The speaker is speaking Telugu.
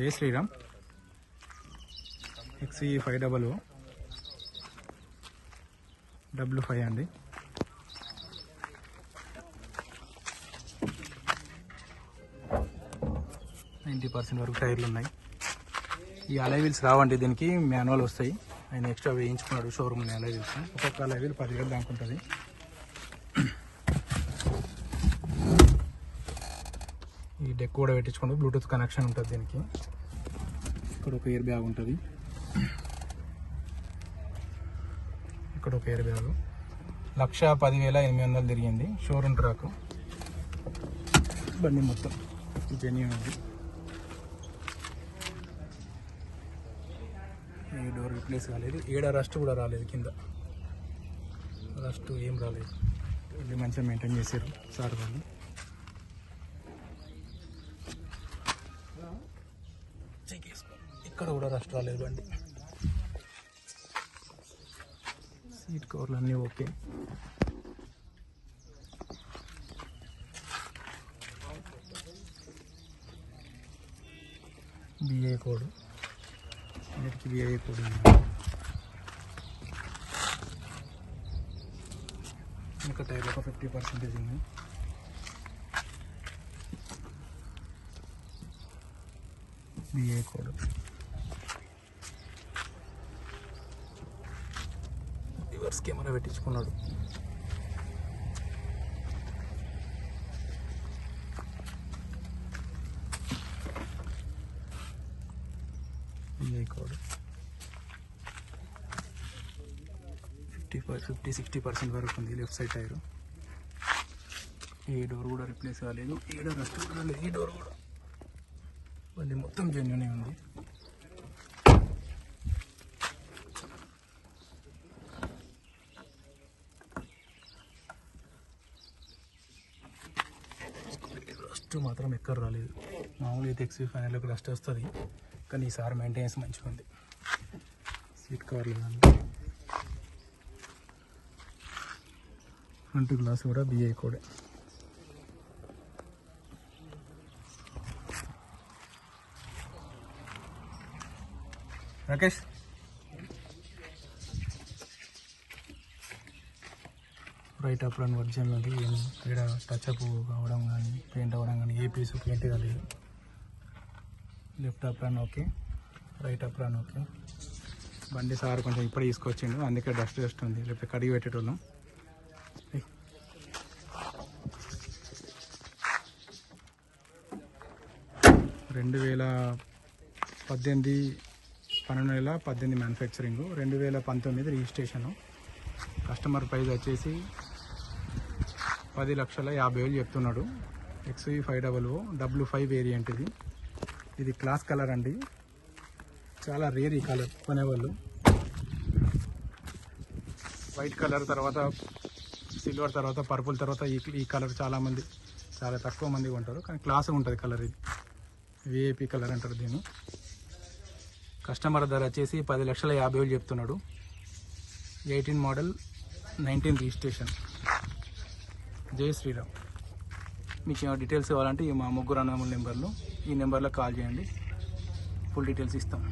జై Shriram. XE five double W five అండి. నైంటీ పర్సెంట్ వరకు టైర్లు ఉన్నాయి. ఈ అలై వీల్స్ రావండి దీనికి మాన్యువల్ వస్తాయి. ఆయన ఎక్స్ట్రా వేయించుకున్నాడు షోరూమ్ అలై వీల్స్ ఒక్కొక్క అలై వీల్ పదివేలు దాకా ఉంటుంది. డెక్ కూడా పెట్టించుకుంటే బ్లూటూత్ కనెక్షన్ ఉంటుంది దీనికి. ఇక్కడ ఒక ఇయర్ బ్యాగ్ ఉంటుంది. ఇక్కడ ఒక ఇయర్ బ్యాగ్ లక్ష పదివేల ఎనిమిది వందలు తిరిగింది. Showroom track. బండి మొత్తం జెన్యూన్ ఉంది. ఈ డోర్ రిప్లేస్ కాలేదు. ఏడ రస్ట్ కూడా రాలేదు కింద. రస్ట్ ఏం రాలేదు. మంచిగా మెయింటైన్ చేశారు సార్ వాళ్ళు. చేసుకో ఇక్కడ కూడా రస్ట్ రాలేదు బండి. సీట్ కవర్లు అన్నీ ఓకే. బిఏ కోడ్ అన్నిటికీ బిఏ కోడ్ ఉంది. ఇంకా టైర్ ఒక ఫిఫ్టీ పర్సెంటేజ్ ఉంది. బిఏ కోడ్ రివర్స్ కెమెరా పెట్టించుకున్నాడు. ఫిఫ్టీ ఫిఫ్టీ సిక్స్టీ పర్సెంట్ వరకు ఉంది లెఫ్ట్ సైడ్ టైరు ఈ డోర్ కూడా రిప్లేస్ కాలేదు. ఈ డోర్ రెస్ట్ కూడా లేదు ఈ డోర్ కూడా. మళ్ళీ మొత్తం జెన్యున్ ఉంది. డస్ట్ మాత్రం ఎక్కడ రాలేదు. మామూలుగా అయితే ఎక్స్వీ ఫైనల్లోకి డస్ట్ వస్తుంది కానీ ఈసారి మెయింటెనెన్స్ మంచిగా ఉంది. సీట్ కవర్లు కానీ. ఫ్రంట్ గ్లాస్ కూడా బిఐ కూడా Rakesh? Right up run version ఉంది ఏం ఇక్కడ టచ్ అప్ అవ్వడం కానీ పెయింట్ అవ్వడం కానీ ఏ పీస్ పెయింట్ కాలేదు left up run okay right up run okay బండి సార్ కొంచెం ఇప్పుడు తీసుకొచ్చిండు అందుకే డస్ట్ డస్ట్ ఉంది. లేకపోతే కడిగి పెట్టేటోళ్ళం. రెండు వేల పద్దెనిమిది పన్నెండు వేల పద్దెనిమిది మ్యానుఫ్యాక్చరింగ్ రెండు వేల పంతొమ్మిది రిజిస్ట్రేషను కస్టమర్ ప్రైస్ వచ్చేసి పది లక్షల యాభై వేలు చెప్తున్నాడు. XV five double O W five variant ఇది. ఇది క్లాస్ కలర్ అండి. చాలా రేర్ ఈ కలర్ కొనేవాళ్ళు. వైట్ కలర్ తర్వాత సిల్వర్ తర్వాత పర్పుల్ తర్వాత ఈ ఈ కలర్ చాలామంది చాలా తక్కువ మంది కొంటారు. కానీ క్లాస్ ఉంటుంది కలర్ ఇది. విఐపి కలర్ అంటారు దీన్ని. కస్టమర్ ధర వచ్చేసి పది లక్షల యాభై వేలు చెప్తున్నాడు. ఎయిటీన్ మోడల్ నైన్టీన్ రిజిస్ట్రేషన్ జై శ్రీరామ్. మీకు ఏమైనా డీటెయిల్స్ ఇవ్వాలంటే ఈ మా ముగ్గురు అన్నముల నెంబర్లు ఈ నెంబర్లో కాల్ చేయండి. ఫుల్ డీటెయిల్స్ ఇస్తాం.